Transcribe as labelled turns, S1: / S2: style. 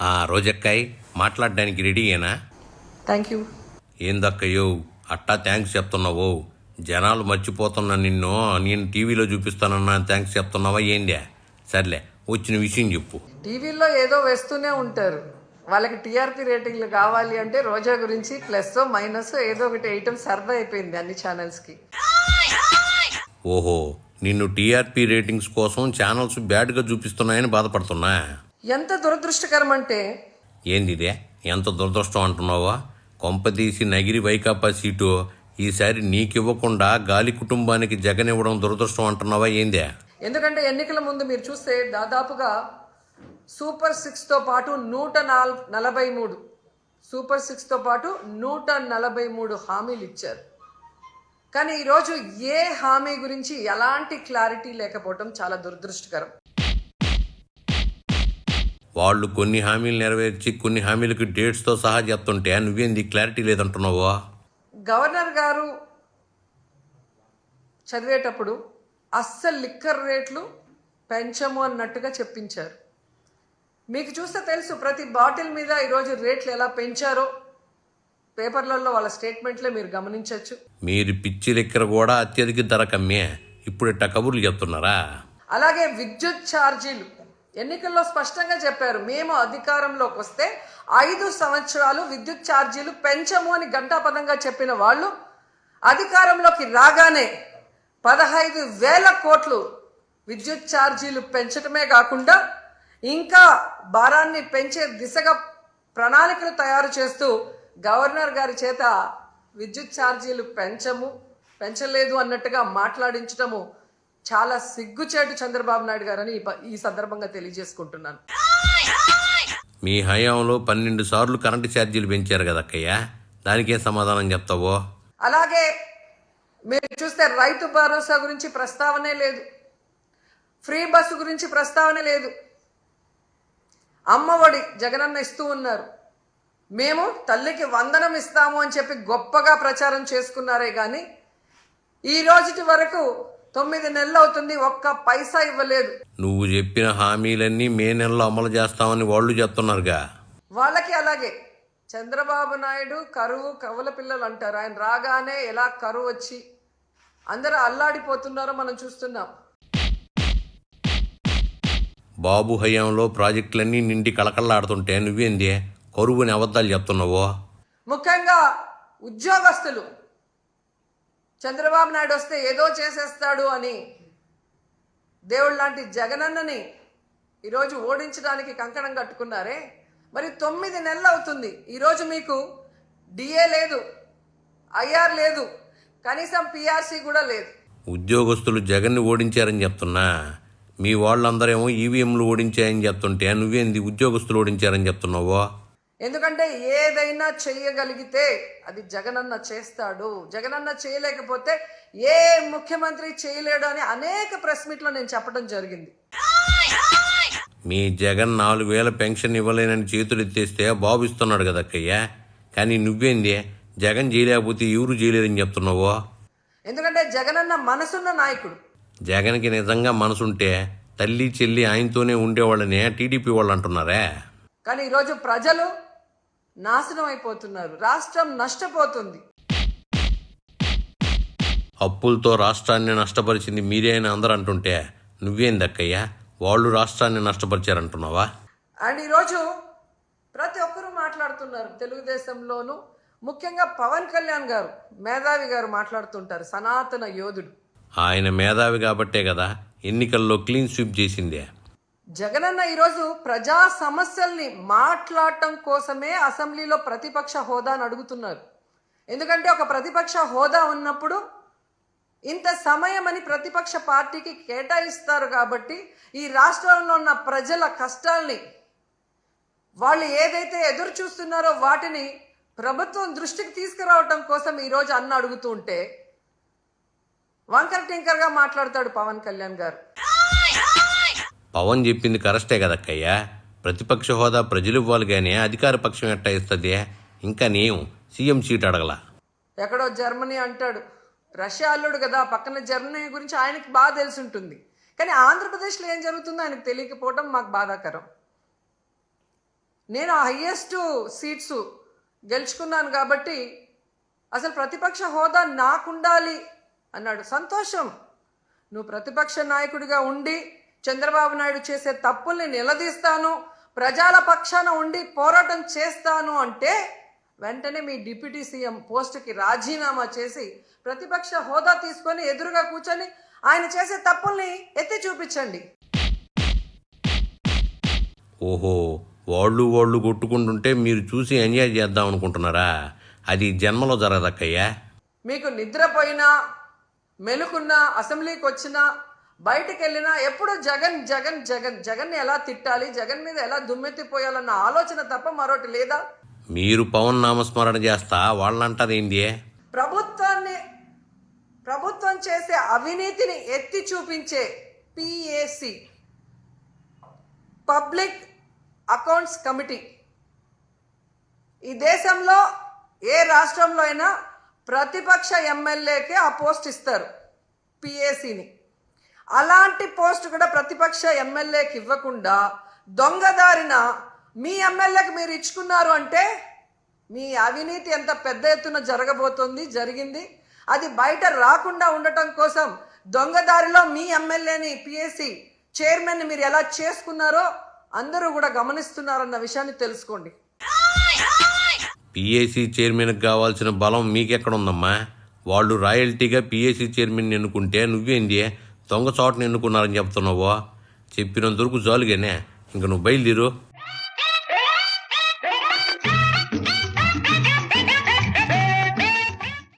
S1: ఆ రోజక్కాయ్ మాట్లాడడానికి రెడీయేనా
S2: thank you
S1: ఏందక్కయ్యో అట్టా థ్యాంక్స్ చెప్తున్నావు? జనాలు మర్చిపోతున్నా నిన్ను నేను టీవీలో చూపిస్తానన్నా థ్యాంక్స్ చెప్తున్నావా ఏందే? సర్లే వచ్చిన విషయం చెప్పు.
S2: టీవీలో ఏదో వేస్తూనే ఉంటారు. వాళ్ళకి టీఆర్పీ రేటింగ్లు కావాలి అంటే రోజా గురించి ప్లస్ మైనస్ ఏదో ఒకటి వేయటం సరదా అయిపోయింది అన్ని ఛానల్స్కి
S1: ఓహో నిన్ను టీఆర్పీ రేటింగ్స్ కోసం ఛానల్స్ బ్యాడ్గా చూపిస్తున్నాయని బాధపడుతున్నా?
S2: ఎంత దురదృష్టకరం అంటే
S1: ఏంది ఇదే ఎంత దురదృష్టం అంటున్నావా? కొంపదీసి నగిరి వైకాపా సీటు ఈసారి నీకివ్వకుండా గాలి కుటుంబానికి జగన్ ఇవ్వడం దురదృష్టం అంటున్నావా ఏందే?
S2: ఎందుకంటే ఎన్నికల ముందు మీరు చూస్తే దాదాపుగా సూపర్ సిక్స్తో పాటు నూట నాల్ నలభై మూడు. సూపర్ సిక్స్తో పాటు నూట నలభై మూడు హామీలు ఇచ్చారు. కానీ ఈరోజు ఏ హామీ గురించి ఎలాంటి క్లారిటీ లేకపోవడం చాలా దురదృష్టకరం.
S1: వాళ్ళు కొన్ని హామీలు నెరవేర్చి కొన్ని హామీలకు డేట్స్తో సహా చెప్తుంటే నువ్వేంది? క్లారిటీ లేదంటున్నావా?
S2: గవర్నర్ గారు చదివేటప్పుడు అస్సలు లిక్కర్ రేట్లు పెంచము అన్నట్టుగా చెప్పించారు. మీకు చూస్తే తెలుసు ప్రతి బాటిల్ మీద ఈరోజు రేట్లు ఎలా పెంచారో పేపర్లలో వాళ్ళ స్టేట్మెంట్లే మీరు గమనించవచ్చు
S1: మీరు పిచ్చి లెక్కర కూడా అత్యధిక ధర కమ్మే. ఇప్పుడు ఇట్ట కబుర్లు చెప్తున్నారా
S2: అలాగే విద్యుత్ ఛార్జీలు ఎన్నికల్లో స్పష్టంగా చెప్పారు. మేము అధికారంలోకి వస్తే ఐదు సంవత్సరాలు విద్యుత్ ఛార్జీలు పెంచము అని గంటాపదంగా చెప్పిన వాళ్ళు అధికారంలోకి రాగానే పదహైదు వేల కోట్లు విద్యుత్ ఛార్జీలు పెంచడమే కాకుండా ఇంకా భారాన్ని పెంచే దిశగా ప్రణాళికలు తయారు చేస్తూ గవర్నర్ గారి చేత విద్యుత్ ఛార్జీలు పెంచము పెంచలేదు అన్నట్టుగా మాట్లాడించటము చాలా సిగ్గుచేటు చంద్రబాబు నాయుడు గారని ఈ సందర్భంగా తెలియజేసుకుంటున్నాను.
S1: మీ హయాంలో పన్నెండు సార్లు కరెంటు ఛార్జీలు పెంచారు కదా అక్కయ్య. దానికేం సమాధానం చెప్తావో?
S2: అలాగే మీరు చూస్తే రైతు భరోసా గురించి ప్రస్తావనే లేదు. ఫ్రీ బస్సు గురించి ప్రస్తావనే లేదు. అమ్మఒడి జగనన్న ఇస్తూ ఉన్నారు. మేము తల్లికి వందనం ఇస్తాము అని చెప్పి గొప్పగా ప్రచారం చేసుకున్నారే కానీ ఈ రోజుటి వరకు తొమ్మిది నెలలు అవుతుంది ఒక్క పైసా ఇవ్వలేదు.
S1: నువ్వు చెప్పిన హామీలన్నీ మే నెలలో అమలు చేస్తామని వాళ్ళు చెప్తున్నారుగా.
S2: వాళ్ళకి అలాగే. చంద్రబాబు నాయుడు కరువు కవుల పిల్లలు అంటారు. ఆయన రాగానే ఎలా కరువు వచ్చి అందరూ అల్లాడిపోతున్నారో మనం చూస్తున్నాం.
S1: బాబు హయాంలో ప్రాజెక్టులన్నీ నిండి కళకళలాడుతుంటే నువ్వేంది? కరువుని అబద్ధాలు చెప్తున్నావో?
S2: ముఖ్యంగా ఉద్యోగస్తులు. చంద్రబాబు నాయుడు వస్తే ఏదో చేసేస్తాడు అని దేవుడు లాంటి జగనన్నని ఈరోజు ఓడించడానికి కంకణం కట్టుకున్నారే. మరి తొమ్మిది నెలలు అవుతుంది. ఈరోజు మీకు డిఏ లేదు ఐఆర్ లేదు కనీసం పిఆర్సీ కూడా లేదు.
S1: ఉద్యోగస్తులు జగన్ని ఓడించారని చెప్తున్నా. మీ వాళ్ళందరేమో ఈవీఎంలు ఓడించాయని చెప్తుంటే నువ్వేంది ఉద్యోగస్తులు ఓడించారని చెప్తున్నావో?
S2: ఎందుకంటే ఏదైనా చేయగలిగితే అది జగనన్న చేస్తాడు. జగనన్న చేయలేకపోతే ఏ ముఖ్యమంత్రి చేయలేడు అని అనేక ప్రెస్ మీట్లో నేను చెప్పడం జరిగింది.
S1: మీ జగన్ నాలుగు వేల పెన్షన్ ఇవ్వలేనని చేతులు ఎత్తేస్తే బాబు ఇస్తున్నాడు కదా అక్కయ్య. కానీ నువ్వేంది? జగన్ చేయలేకపోతే ఎవరు చేయలేరని చెప్తున్నావో?
S2: ఎందుకంటే జగనన్న మనసున్న నాయకుడు.
S1: జగన్కి నిజంగా మనసుంటే తల్లి చెల్లి ఆయనతోనే ఉండేవాళ్ళని టీడీపీ వాళ్ళు అంటున్నారే?
S2: కానీ ఈరోజు ప్రజలు నాశనం అయిపోతున్నారు. రాష్ట్రం నష్టపోతుంది.
S1: అప్పులతో రాష్ట్రాన్ని నష్టపరిచింది మీరే అని అందరూ అంటుంటే నువ్వేంది అక్కయ్య వాళ్ళు రాష్ట్రాన్ని నష్టపరిచారంటున్నావా?
S2: అండ్ ఈరోజు ప్రతి ఒక్కరూ మాట్లాడుతున్నారు. తెలుగుదేశంలోను ముఖ్యంగా పవన్ కళ్యాణ్ గారు మేధావి గారు మాట్లాడుతుంటారు. సనాతన యోధుడు.
S1: ఆయన మేధావి కాబట్టే కదా ఎన్నికల్లో క్లీన్ స్వీప్ చేసిందే.
S2: జగనన్న ఈరోజు ప్రజా సమస్యల్ని మాట్లాడటం కోసమే అసెంబ్లీలో ప్రతిపక్ష హోదాను అడుగుతున్నారు. ఎందుకంటే ఒక ప్రతిపక్ష హోదా ఉన్నప్పుడు ఇంత సమయం అని ప్రతిపక్ష పార్టీకి కేటాయిస్తారు కాబట్టి ఈ రాష్ట్రంలో ఉన్న ప్రజల కష్టాల్ని వాళ్ళు ఏదైతే ఎదురు చూస్తున్నారో వాటిని ప్రభుత్వం దృష్టికి తీసుకురావటం కోసం ఈరోజు అన్న అడుగుతుంటే వంకర టింకర్గా మాట్లాడతాడు పవన్ కళ్యాణ్ గారు.
S1: పవన్ చెప్పింది కరెక్టే కదక్కయ్యా. ప్రతిపక్ష హోదా ప్రజలు ఇవ్వాలి కానీ అధికార పక్షం ఎట్టా ఇస్తుంది? ఇంకా నేను సీఎం సీట్ అడగల.
S2: ఎక్కడో జర్మనీ అంటాడు. రష్యా అల్లుడు కదా పక్కన జర్మనీ గురించి ఆయనకి బాగా తెలిసి ఉంటుంది కానీ ఆంధ్రప్రదేశ్లో ఏం జరుగుతుందో ఆయనకు తెలియకపోవడం మాకు బాధాకరం. నేను హయ్యెస్ట్ సీట్స్ గెలుచుకున్నాను కాబట్టి అసలు ప్రతిపక్ష హోదా నాకుండాలి అన్నాడు. సంతోషం. నువ్వు ప్రతిపక్ష నాయకుడిగా ఉండి చంద్రబాబు నాయుడు చేసే తప్పుల్ని నిలదీస్తాను ప్రజల పక్షాన ఉండి పోరాటం చేస్తాను అంటే వెంటనే మీ డిప్యూటీ సీఎం పోస్టుకి రాజీనామా చేసి ప్రతిపక్ష హోదా తీసుకొని ఎదురుగా కూర్చొని ఆయన చేసే తప్పుల్ని ఎత్తి చూపించండి.
S1: ఓహో వాళ్ళు వాళ్ళు కొట్టుకుంటుంటే మీరు చూసి ఎంజాయ్ చేద్దాం అనుకుంటున్నారా? అది జన్మలో జరగదక్కయ్యా.
S2: మీకు నిద్రపోయినా మెలుకున్నా అసెంబ్లీకి వచ్చినా బయటికి వెళ్ళినా ఎప్పుడు జగన్ జగన్ జగన్ జగన్ని ఎలా తిట్టాలి జగన్ మీద ఎలా దుమ్మెత్తిపోయాలన్న ఆలోచన తప్ప మరొకటి లేదా?
S1: మీరు పవన్ నామస్మరణ చేస్తా వాళ్ళంటారేంది
S2: ప్రభుత్వాన్ని ప్రభుత్వం చేసే అవినీతిని ఎత్తి చూపించే పిఏసి పబ్లిక్ అకౌంట్స్ కమిటీ. ఈ దేశంలో ఏ రాష్ట్రంలో అయినా ప్రతిపక్ష ఎమ్మెల్యేకే ఆ పోస్ట్ ఇస్తారు పిఏసిని. అలాంటి పోస్ట్ కూడా ప్రతిపక్ష ఎమ్మెల్యేకి ఇవ్వకుండా దొంగదారిన మీ ఎమ్మెల్యేకి మీరు ఇచ్చుకున్నారు అంటే మీ అవినీతి ఎంత పెద్ద ఎత్తున జరగబోతోంది జరిగింది? అది బయట రాకుండా ఉండటం కోసం దొంగదారిలో మీ ఎమ్మెల్యేని పిఎస్సి చైర్మన్ని మీరు ఎలా చేసుకున్నారో అందరూ కూడా గమనిస్తున్నారన్న విషయాన్ని తెలుసుకోండి.
S1: పిఏసీ చైర్మన్కి కావాల్సిన బలం మీకెక్కడుందమ్మా? వాళ్ళు రాయల్టీగా పిఏసీ చైర్మన్ ఎన్నుకుంటే నువ్వేంది? దొంగ చోటను ఎన్నుకున్నారని చెప్తున్నావో చెప్పినంత వరకు జాలుగానే. ఇంక నువ్వు బయలుదేరు.